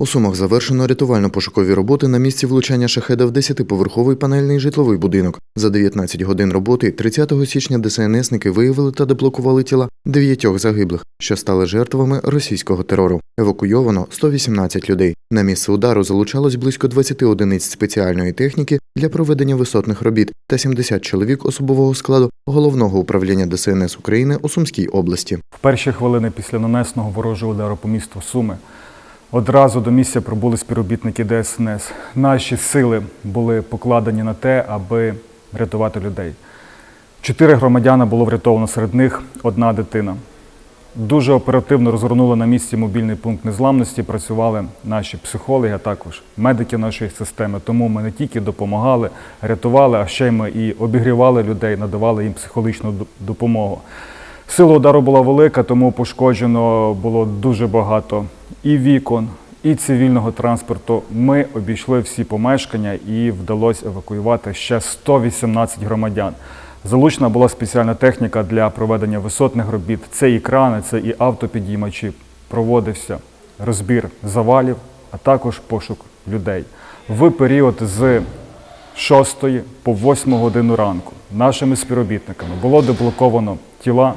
У Сумах завершено рятувально-пошукові роботи на місці влучання шахеда в 10-поверховий панельний житловий будинок. За 19 годин роботи 30 січня ДСНСники виявили та деблокували тіла дев'ятьох загиблих, що стали жертвами російського терору. Евакуйовано 118 людей. На місце удару залучалось близько 20 одиниць спеціальної техніки для проведення висотних робіт та 70 чоловік особового складу головного управління ДСНС України у Сумській області. В перші хвилини після нанесеного ворожого удару по місту Суми одразу до місця прибули співробітники ДСНС. Наші сили були покладені на те, аби рятувати людей. Чотири громадяна було врятовано, серед них одна дитина. Дуже оперативно розгорнули на місці мобільний пункт незламності. Працювали наші психологи, а також медики нашої системи. Тому ми не тільки допомагали, рятували, а ще й ми і обігрівали людей, надавали їм психологічну допомогу. Сила удару була велика, тому пошкоджено було дуже багато і вікон, і цивільного транспорту. Ми обійшли всі помешкання і вдалося евакуювати ще 118 громадян. Залучена була спеціальна техніка для проведення висотних робіт. Це і крани, це і автопідіймачі. Проводився розбір завалів, а також пошук людей. В період з 6 по 8 годину ранку нашими співробітниками було деблоковано тіла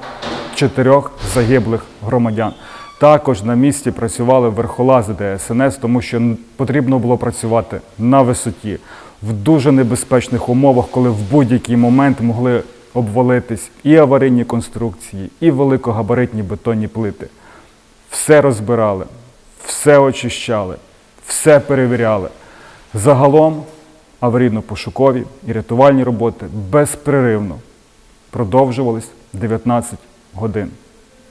чотирьох загиблих громадян. Також на місці працювали верхолази ДСНС, тому що потрібно було працювати на висоті в дуже небезпечних умовах, коли в будь-який момент могли обвалитись і аварійні конструкції, і великогабаритні бетонні плити. Все розбирали, все очищали, все перевіряли. Загалом аварійно-пошукові і рятувальні роботи безперервно продовжувались 19 годин.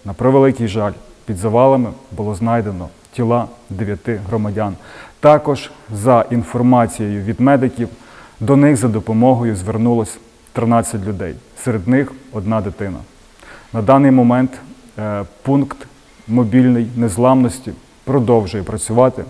На превеликий жаль, під завалами було знайдено тіла 9 громадян. Також за інформацією від медиків до них за допомогою звернулось 13 людей. Серед них одна дитина. На даний момент е, пункт мобільний незламності продовжує працювати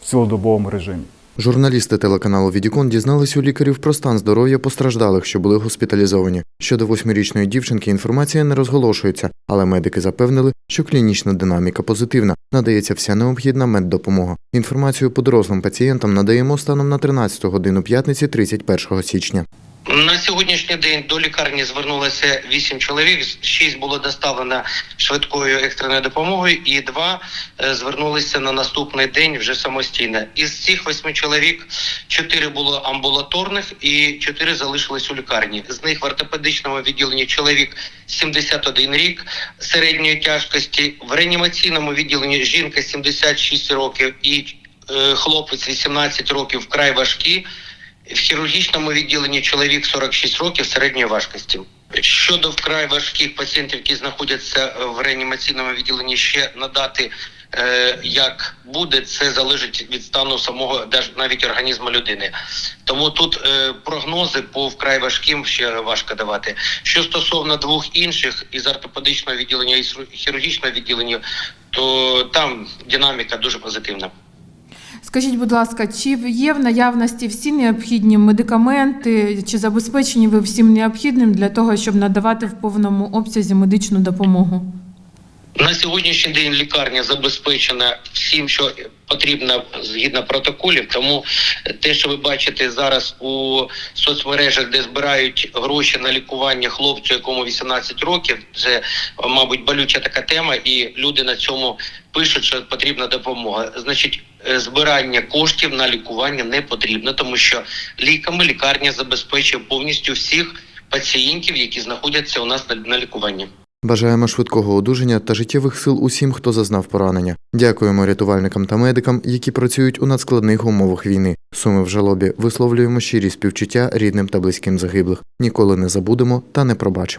в цілодобовому режимі. Журналісти телеканалу Відікон дізнались у лікарів про стан здоров'я постраждалих, що були госпіталізовані. Щодо восьмирічної дівчинки інформація не розголошується, але медики запевнили, що клінічна динаміка позитивна, надається вся необхідна меддопомога. Інформацію по дорослим пацієнтам надаємо станом на 13 годину п'ятниці 31 січня. На сьогоднішній день до лікарні звернулося 8 чоловік, 6 було доставлено швидкою екстреною допомогою, і 2 звернулися на наступний день вже самостійно. Із цих 8 чоловік 4 було амбулаторних і 4 залишились у лікарні. З них в ортопедичному відділенні чоловік 71 рік середньої тяжкості, в реанімаційному відділенні жінка 76 років і е, хлопець 18 років вкрай важкі. В хірургічному відділенні чоловік 46 років середньої важкості. Щодо вкрай важких пацієнтів, які знаходяться е, в реанімаційному відділенні, ще надати е, як буде, це залежить від стану самого навіть організму людини. Тому тут е, прогнози по вкрай важким ще важко давати. Що стосовно двох інших із ортопедичного відділення і хірургічного відділення, то там динаміка дуже позитивна. Скажіть, будь ласка, чи є в наявності всі необхідні медикаменти, чи забезпечені ви всім необхідним для того, щоб надавати в повному обсязі медичну допомогу? На сьогоднішній день лікарня забезпечена всім, що потрібно згідно протоколів. Тому те, що ви бачите зараз у соцмережах, де збирають гроші на лікування хлопцю, якому 18 років, це мабуть болюча така тема, і люди на цьому пишуть, що потрібна допомога. Значить, е, збирання коштів на лікування не потрібно, тому що ліками лікарня забезпечує повністю всіх пацієнтів, які знаходяться у нас на, на лікуванні. Бажаємо швидкого одужання та життєвих сил усім, хто зазнав поранення. Дякуємо рятувальникам та медикам, які працюють у надскладних умовах війни. Суми в жалобі висловлюємо щирі співчуття рідним та близьким загиблих. Ніколи не забудемо та не пробачимо.